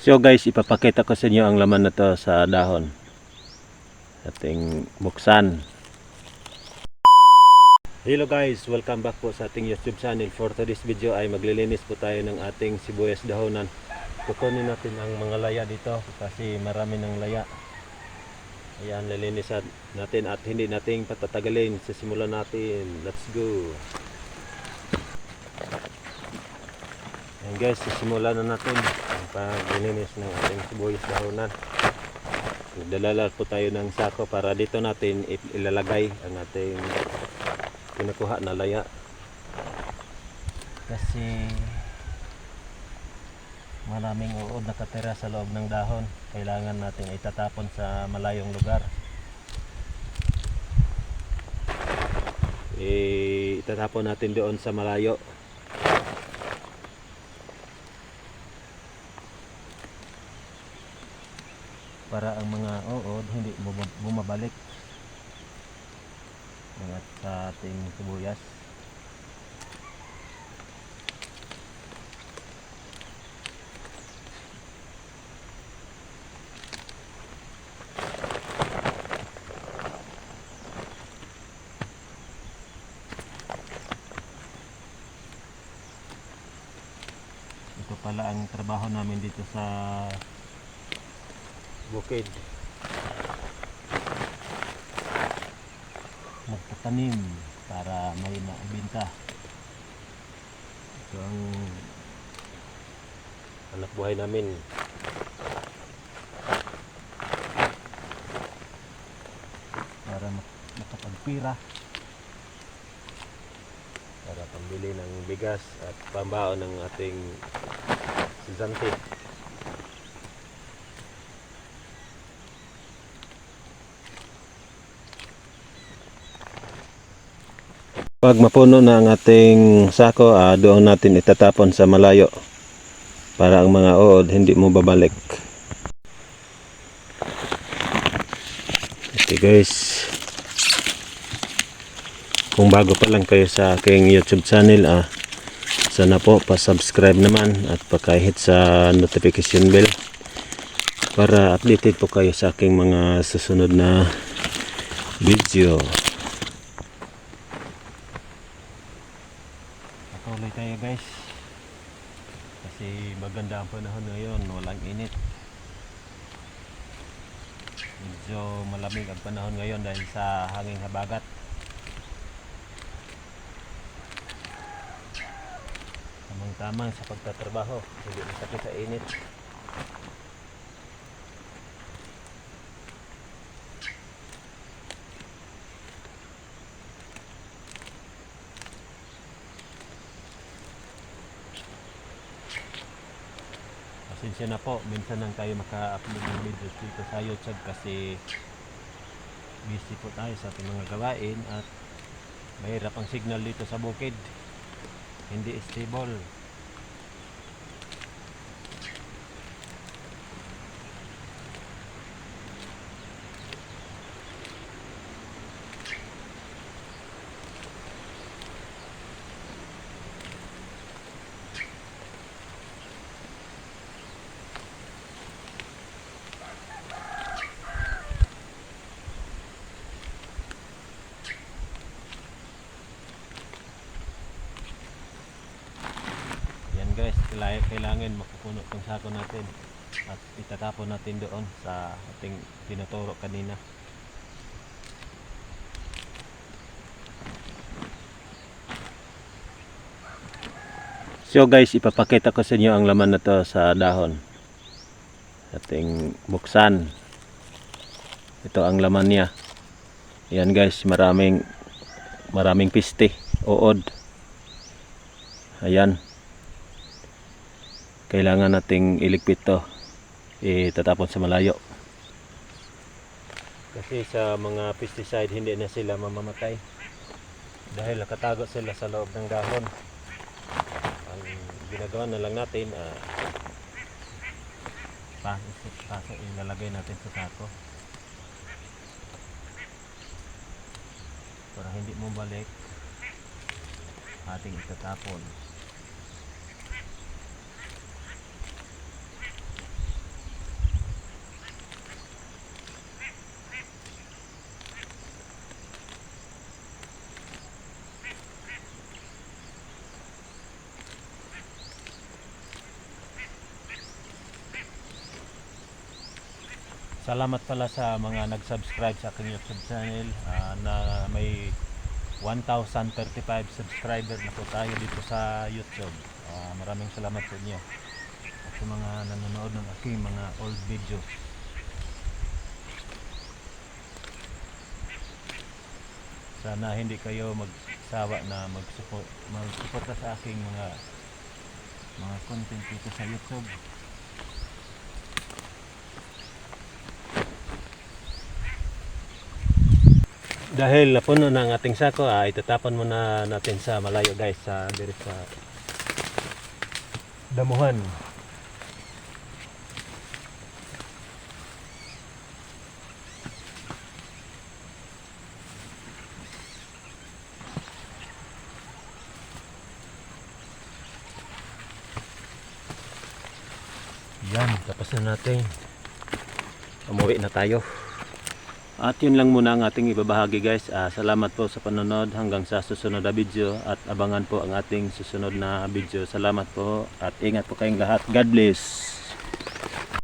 So guys, ipapakita ko sa inyo ang laman na to sa dahon. Ating buksan. Hello guys, welcome back po sa ating YouTube channel. For today's video ay maglilinis po tayo ng ating sibuyas dahonan. Kukunin natin ang mga laya dito kasi marami ng laya. Ayan, lilinisan natin at hindi nating patatagalin. Sisimulan natin. Let's go. Ayan guys, sisimulan na natin ang paglilinis ng ating sibuyas dahonan. Nagdalala po tayo ng sako para dito natin ilalagay ang ating kinukuha na laya. Kasi maraming uod nakatira sa loob ng dahon. Kailangan natin itatapon sa malayong lugar. Eh, itatapon natin doon sa malayo. Para ang mga uod hindi bum- bumabalik. Ingat sa ating sibuyas. Ito pala ang trabaho namin dito sa bukid. Magtatanim para may maibenta ito ang anak buhay namin. Para mak- makapagpira para pambili ng bigas at pambao ng ating sisante Pag mapuno na ang ating sako, ah, doon natin itatapon sa malayo para ang mga uod hindi mo babalik. Okay guys. Kung bago pa lang kayo sa aking YouTube channel, ah, sana po pa-subscribe naman at pakahit sa notification bell para updated po kayo sa aking mga susunod na video. Patuloy tayo guys. Kasi maganda ang panahon ngayon, walang init. Medyo malamig ang panahon ngayon dahil sa hanging habagat. Tamang-tamang sa pagtatrabaho, hindi masakit sa init. Pasensya na po, minsan lang tayo maka-upload ng videos dito sa YouTube kasi busy po tayo sa ating mga gawain at mahirap ang signal dito sa bukid. Hindi stable. Yan guys, kaila- kailangan makupuno itong sako natin at itatapon natin doon sa ating tinuturo kanina. So guys, ipapakita ko sa inyo ang laman na to sa dahon. Ating buksan. Ito ang laman niya. Yan guys, maraming maraming piste, uod. Ayan. Kailangan nating iligpit to. Itatapon sa malayo. Kasi sa mga pesticide hindi na sila mamamatay. Dahil nakatago sila sa loob ng dahon. Ang ginagawa na lang natin ah pa, paso ilalagay natin sa sako. Para hindi mo balik ating itatapon. Salamat pala sa mga nag-subscribe sa aking YouTube channel ah, na may 1,035 subscriber na po tayo dito sa YouTube. Ah, maraming salamat sa inyo at sa mga nanonood ng aking mga old videos. Sana hindi kayo magsawa na magsuporta sa aking mga mga content dito sa YouTube. Dahil napuno na ang ating sako, ah, itatapon muna natin sa malayo guys sa diri sa damuhan. Yan, tapos na natin. Umuwi na tayo. At yun lang muna ang ating ibabahagi guys. Ah, salamat po sa panonood hanggang sa susunod na video at abangan po ang ating susunod na video. Salamat po at ingat po kayong lahat. God bless.